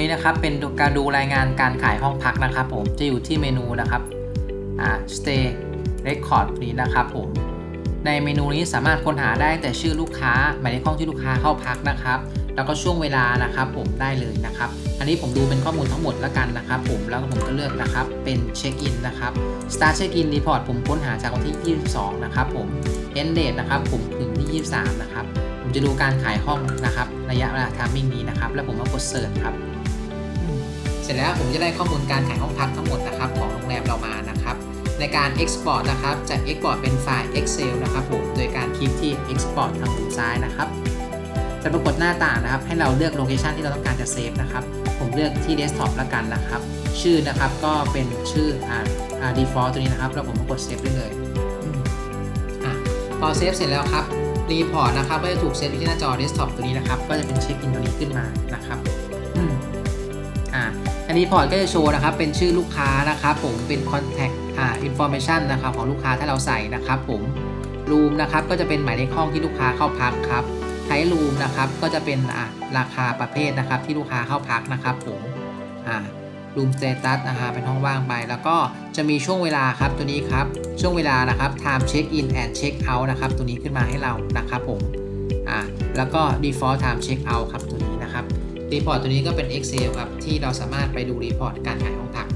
นี้นะครับเป็นการดูรายงานการขายห้องพักนะครับ ผมจะอยู่ที่เมนูนะครับอ่า stay record นี้นะครับผมในเมนูนี้สามารถค้นหาได้แต่ชื่อลูกค้าหมายเลขห้องที่ลูกค้าเข้าพักนะครับ แล้วก็ช่วงเวลานะครับผมได้เลยนะครับ อันนี้ผมดูเป็นข้อมูลทั้งหมดแล้วกันนะครับ ผมแล้วผมก็เลือกนะครับเป็นเช็คอินนะครับ start check in report ผมค้นหาจากวันที่ 22 นะครับผม end date นะครับผมถึงที่ 23 นะครับ ผมจะดูการขายห้องนะครับระยะเวลา timing นี้นะครับ แล้วผมก็กด search ครับเสร็จแล้วผมจะได้ข้อมูลการขายห้องพักทั้งหมดนะครับของโรงแรมเรามานะครับ ในการ export นะครับจะ export เป็นไฟล์ excel นะครับผมโดยการคลิกที่ export ทางมุมซ้ายนะครับจะปรากฏหน้าต่างนะครับ ให้เราเลือกโลเคชันที่เราต้องการจะเซฟนะครับ ผมเลือกที่ desktop แล้วกันนะครับ ชื่อนะครับก็เป็นชื่ออ่าอ่า default ตัวนี้นะครับแล้วผมก็กดเซฟได้เลยอะพอเซฟเสร็จแล้วครับ รีพอร์ตนะครับก็จะถูกเซฟอยู่ที่หน้าจอ desktop ตัวนี้นะครับ ก็จะเป็นเช็คอินตัวนี้ขึ้นมานะครับอ่าอันนี้พอร์ตก็จะโชว์นะครับ เป็นชื่อลูกค้านะครับ ผมเป็น contact อ่า information นะครับของลูกค้าถ้าเราใส่นะครับผม room นะครับก็จะเป็นหมายเลขห้องที่ลูกค้าเข้าพักครับไทรูมนะครับก็จะเป็นอะราคาประเภทนะครับที่ลูกค้าเข้าพักนะครับผมอ่า รูมสเตตัสนะฮะเป็นห้องว่างไป แล้วก็จะมีช่วงเวลาครับตัวนี้ครับ ช่วงเวลานะครับ time check in and check out นะครับ ตัวนี้ขึ้นมาให้เรานะครับผมอ่าแล้วก็ default time check out ครับตัวนี้นะครับรีพอร์ตตัวนี้ก็เป็น Excel ครับที่เราสามารถไปดูรีพอร์ตการขายห้องพัก